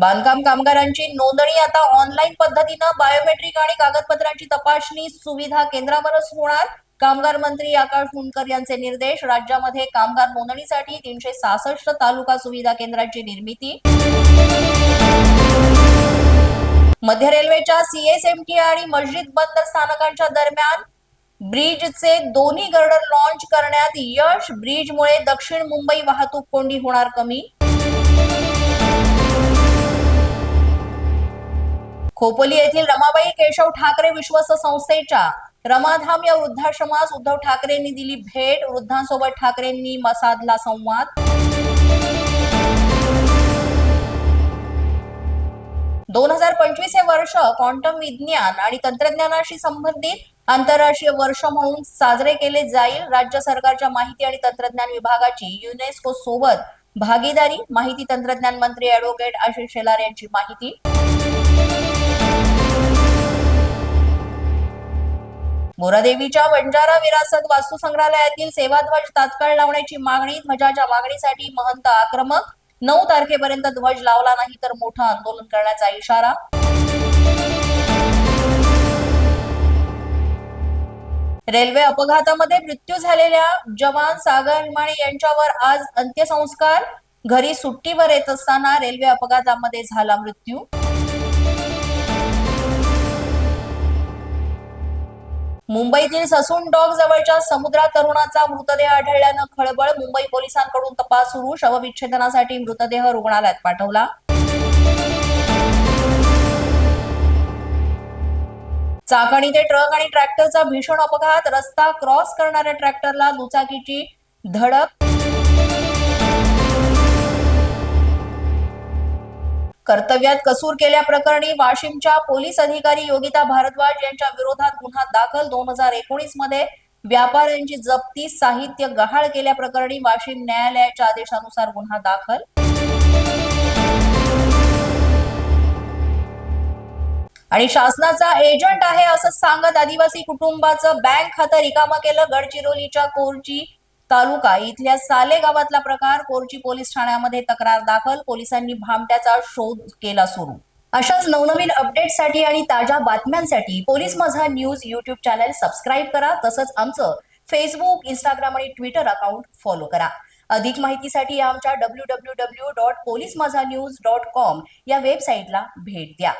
बांधकाम कामगारांची नोंदणी आता ऑनलाईन पद्धतीनं बायोमेट्रिक आणि कागदपत्रांची तपासणी सुविधा केंद्रावरच होणार. कामगार मंत्री आकाश मुंडकर यांचे निर्देश राज्यामध्ये कामगार नोंदणीसाठी तीनशे सहासष्ट तालुका सुविधा केंद्रांची निर्मिती. मध्य रेल्वेच्या सीएसएमटी आणि मस्जिद बंदर स्थानकांच्या दरम्यान ब्रिजचे दोन्ही गर्डर लॉन्च करण्यात यश. ब्रिजमुळे दक्षिण मुंबई वाहतूक कोंडी होणार कमी. खोपोली येथील रमाबाई केशव ठाकरे विश्वस्त संस्थेच्या रमाधाम या वृद्धाश्रमास उद्धव ठाकरेंनी दिली भेट. वृद्धांसोबत ठाकरेंनी मसादला साधला संवाद. दोन हजार पंचवीस हे वर्ष क्वांटम विज्ञान आणि तंत्रज्ञानाशी संबंधित आंतरराष्ट्रीय वर्ष म्हणून साजरे केले जाईल. राज्य सरकारच्या माहिती आणि तंत्रज्ञान विभागाची युनेस्को सोबत भागीदारी माहिती तंत्रज्ञान मंत्री ऍडव्होकेट आशिष शेलार यांची माहिती. मोरादेवीच्या बंजारा विरासत वास्तू संग्रहालयातील सेवाध्वज तात्काळ लावण्याची मागणी ध्वजाच्या मागणीसाठी महंत आक्रमक नऊ तारखेपर्यंत ध्वज लावला नाही तर मोठं आंदोलन करण्याचा इशारा. रेल्वे अपघातामध्ये मृत्यू झालेल्या जवान सागर हिमाणे यांच्यावर आज अंत्यसंस्कार. घरी सुट्टीवर येत असताना रेल्वे अपघातामध्ये झाला मृत्यू. मुंबईतील ससून डॉग जवळच्या समुद्रात तरुणाचा मृतदेह आढळल्यानं खळबळ मुंबई पोलिसांकडून तपास सुरू. शवविच्छेदनासाठी मृतदेह रुग्णालयात पाठवला. चाकण इथे ट्रक आणि ट्रॅक्टरचा भीषण अपघात. रस्ता क्रॉस करणाऱ्या ट्रॅक्टरला दुचाकीची धडक कर्तव्यात कसूर केल्याप्रकरणी वाशिमच्या पोलीस अधिकारी योगिता भारद्वाज यांच्या विरोधात गुन्हा दाखल. दोन हजार एकोणीसमध्ये व्यापाऱ्यांची जप्ती साहित्य गहाळ केल्याप्रकरणी वाशिम न्यायालयाच्या आदेशानुसार गुन्हा दाखल. आणि शासनाचा एजंट आहे असं सांगत आदिवासी कुटुंबाचं बँक खातं रिकामं केलं. गडचिरोलीच्या कोरची तालुका इथल्या साले गावातला प्रकार कोरची पोलीस ठाण्यामध्ये तक्रार दाखल पोलिसांनी भामट्याचा शोध केला सुरू. अशाच नवनवीन अपडेटसाठी आणि ताज्या बातम्यांसाठी पोलीस माझा न्यूज युट्यूब चॅनल सबस्क्राईब करा तसंच आमचं फेसबुक इंस्टाग्राम आणि ट्विटर अकाउंट फॉलो करा. अधिक माहितीसाठी आमच्या W W W dot police Majha news dot com या वेबसाईटला भेट द्या.